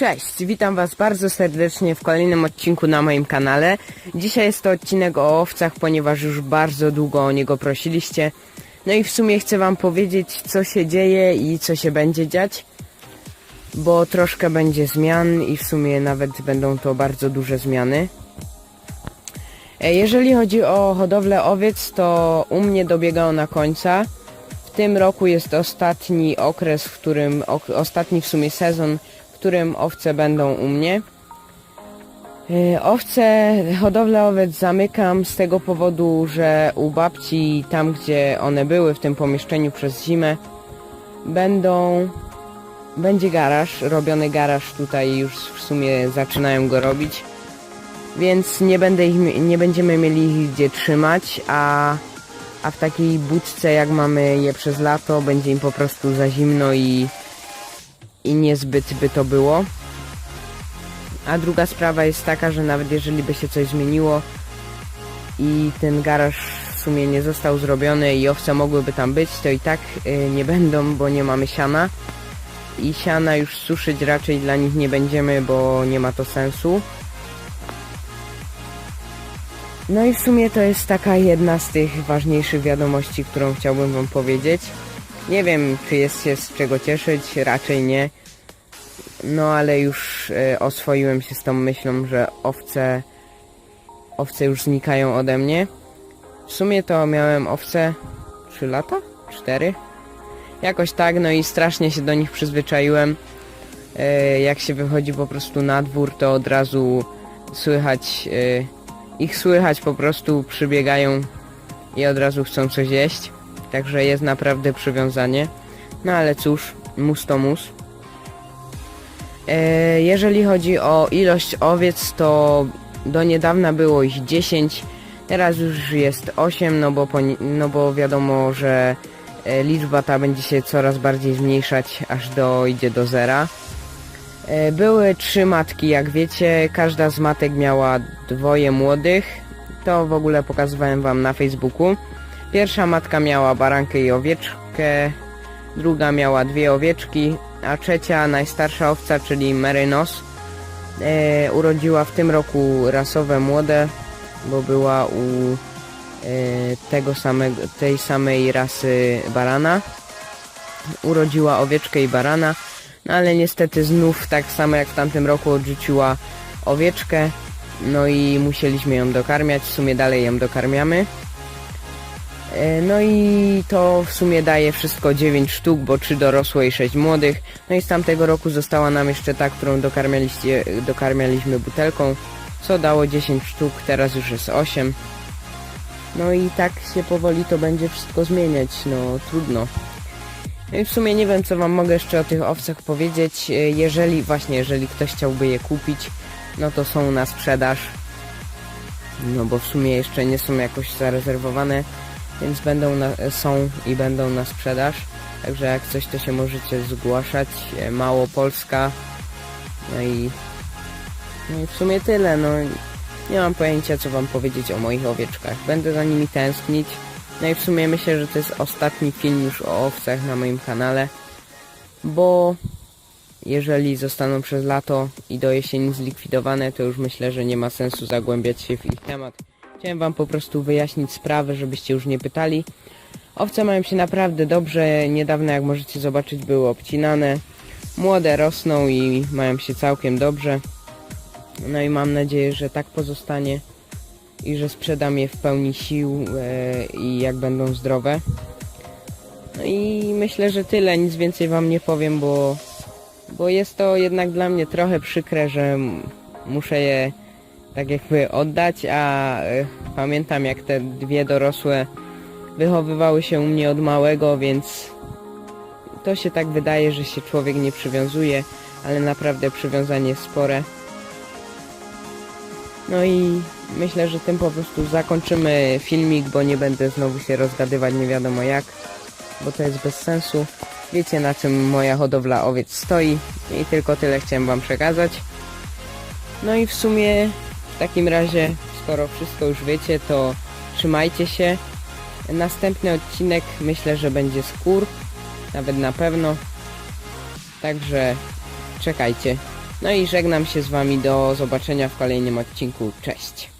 Cześć, witam Was bardzo serdecznie w kolejnym odcinku na moim kanale. Dzisiaj jest to odcinek o owcach, ponieważ już bardzo długo o niego prosiliście. No i w sumie chcę Wam powiedzieć, co się dzieje i co się będzie dziać, bo troszkę będzie zmian i w sumie nawet będą to bardzo duże zmiany. E, Jeżeli chodzi o hodowlę owiec, to u mnie dobiega ona końca. W tym roku jest ostatni okres, w którym, ostatni w sumie sezon, którym owce będą u mnie. E, Owce, hodowlę owiec zamykam z tego powodu, że u babci, tam gdzie one były w tym pomieszczeniu przez zimę, będą, będzie garaż, robiony garaż tutaj już w sumie zaczynają go robić, więc nie, będę ich, nie będziemy mieli ich gdzie trzymać, a, a w takiej budce jak mamy je przez lato będzie im po prostu za zimno i, i niezbyt by to było. A druga sprawa jest taka, że nawet jeżeli by się coś zmieniło i ten garaż w sumie nie został zrobiony i owce mogłyby tam być, to i tak y, nie będą, bo nie mamy siana. I siana już suszyć raczej dla nich nie będziemy, bo nie ma to sensu. No i w sumie to jest taka jedna z tych ważniejszych wiadomości, którą chciałbym wam powiedzieć. Nie wiem, czy jest się z czego cieszyć, raczej nie. No ale już e, oswoiłem się z tą myślą, że owce owce już znikają ode mnie. W sumie to miałem owce 3 lata? 4? Jakoś tak, no i strasznie się do nich przyzwyczaiłem. E, jak się wychodzi po prostu na dwór, to od razu słychać e, ich słychać po prostu przybiegają i od razu chcą coś jeść. Także jest naprawdę przywiązanie. No ale cóż, mus to mus. E, jeżeli chodzi o ilość owiec, to do niedawna było ich 10, teraz już jest 8, no bo, no bo wiadomo, że e, liczba ta będzie się coraz bardziej zmniejszać, aż dojdzie do zera. E, Były trzy matki, jak wiecie, każda z matek miała dwoje młodych. To w ogóle pokazywałem wam na Facebooku. Pierwsza matka miała barankę i owieczkę, druga miała dwie owieczki, a trzecia, najstarsza owca, czyli Merynos, e, urodziła w tym roku rasowe młode, bo była u e, tego samego, tej samej rasy barana. Urodziła owieczkę i barana, no ale niestety znów tak samo jak w tamtym roku odrzuciła owieczkę, no i musieliśmy ją dokarmiać, w sumie dalej ją dokarmiamy. E, No i to w sumie daje wszystko 9 sztuk, bo 3 dorosłe i 6 młodych. No i z tamtego roku została nam jeszcze ta, którą dokarmialiśmy butelką, co dało 10 sztuk, teraz już jest 8. No i tak się powoli to będzie wszystko zmieniać, no trudno. No i w sumie nie wiem, co wam mogę jeszcze o tych owcach powiedzieć. E, Jeżeli, właśnie, jeżeli ktoś chciałby je kupić, no to są na sprzedaż. No bo w sumie jeszcze nie są jakoś zarezerwowane, więc będą na, są i będą na sprzedaż. Także jak coś, to się możecie zgłaszać. E, Mało Polska. No i, no i w sumie tyle. No nie mam pojęcia, co wam powiedzieć o moich owieczkach. Będę za nimi tęsknić. No i w sumie myślę, że to jest ostatni film już o owcach na moim kanale, bo jeżeli zostaną przez lato i do jesieni zlikwidowane, to już myślę, że nie ma sensu zagłębiać się w ich temat. Chciałem wam po prostu wyjaśnić sprawę, żebyście już nie pytali. Owce mają się naprawdę dobrze, niedawno jak możecie zobaczyć były obcinane. Młode rosną i mają się całkiem dobrze. No i mam nadzieję, że tak pozostanie i że sprzedam je w pełni sił e, i jak będą zdrowe. No i myślę, że tyle, nic więcej wam nie powiem, bo, bo jest to jednak dla mnie trochę przykre, że muszę je tak jakby oddać, a e, pamiętam jak te dwie dorosłe wychowywały się u mnie od małego, więc to się tak wydaje, że się człowiek nie przywiązuje, ale naprawdę przywiązanie jest spore. No i myślę, że tym po prostu zakończymy filmik, bo nie będę znowu się rozgadywać nie wiadomo jak, bo to jest bez sensu. Wiecie na czym moja hodowla owiec stoi i tylko tyle chciałem wam przekazać. No i w sumie takim razie, skoro wszystko już wiecie, to trzymajcie się. Następny odcinek myślę, że będzie skór, nawet na pewno. Także czekajcie. No i żegnam się z wami do zobaczenia w kolejnym odcinku. Cześć!